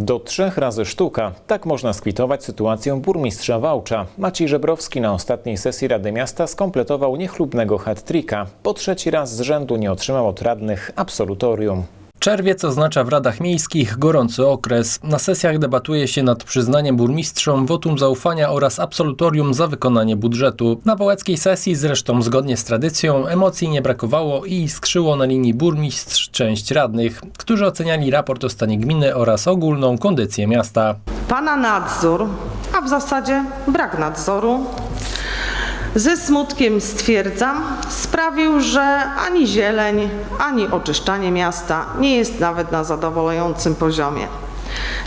Do trzech razy sztuka. Tak można skwitować sytuację burmistrza Wałcza. Maciej Żebrowski na ostatniej sesji Rady Miasta skompletował niechlubnego hat-tricka. Po trzeci raz z rzędu nie otrzymał od radnych absolutorium. Czerwiec oznacza w radach miejskich gorący okres. Na sesjach debatuje się nad przyznaniem burmistrzom wotum zaufania oraz absolutorium za wykonanie budżetu. Na wołeckiej sesji, zresztą zgodnie z tradycją, emocji nie brakowało i iskrzyło na linii burmistrz część radnych, którzy oceniali raport o stanie gminy oraz ogólną kondycję miasta. Pana nadzór, a w zasadzie brak nadzoru, ze smutkiem stwierdzam, sprawił, że ani zieleń, ani oczyszczanie miasta nie jest nawet na zadowalającym poziomie.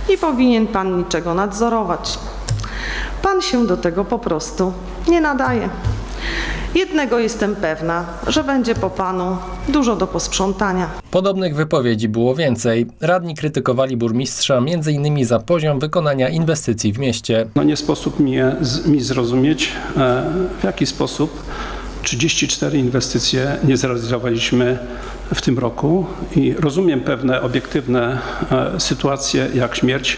Nie powinien pan niczego nadzorować. Pan się do tego po prostu nie nadaje. Jednego jestem pewna, że będzie po panu dużo do posprzątania. Podobnych wypowiedzi było więcej. Radni krytykowali burmistrza m.in. za poziom wykonania inwestycji w mieście. No nie sposób mi, je- z- mi zrozumieć, e, w jaki sposób 34 inwestycje nie zrealizowaliśmy w tym roku i rozumiem pewne obiektywne e, sytuacje, jak śmierć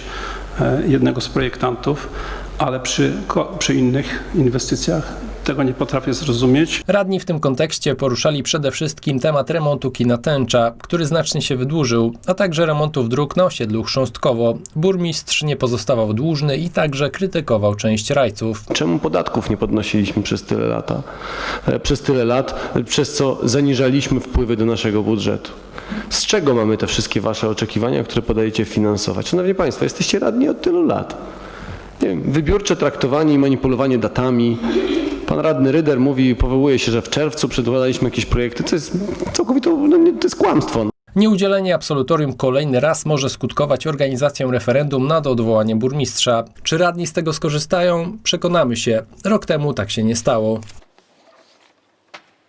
e, jednego z projektantów, ale przy, ko- przy innych inwestycjach tego nie potrafię zrozumieć. Radni w tym kontekście poruszali przede wszystkim temat remontu kina Tęcza, który znacznie się wydłużył, a także remontów dróg na osiedlu Chrząstkowo. Burmistrz nie pozostawał dłużny i także krytykował część rajców. Czemu podatków nie podnosiliśmy przez tyle lata? e, Przez tyle lat, e, przez co zaniżaliśmy wpływy do naszego budżetu. Z czego mamy te wszystkie wasze oczekiwania, które podajecie finansować? Szanowni Państwo, jesteście radni od tylu lat. Nie wiem, wybiórcze traktowanie i manipulowanie datami. Pan radny Ryder mówi, powołuje się, że w czerwcu przedkładaliśmy jakieś projekty. To jest całkowite, no, to jest kłamstwo. Nieudzielenie absolutorium kolejny raz może skutkować organizacją referendum nad odwołaniem burmistrza. Czy radni z tego skorzystają? Przekonamy się. Rok temu tak się nie stało.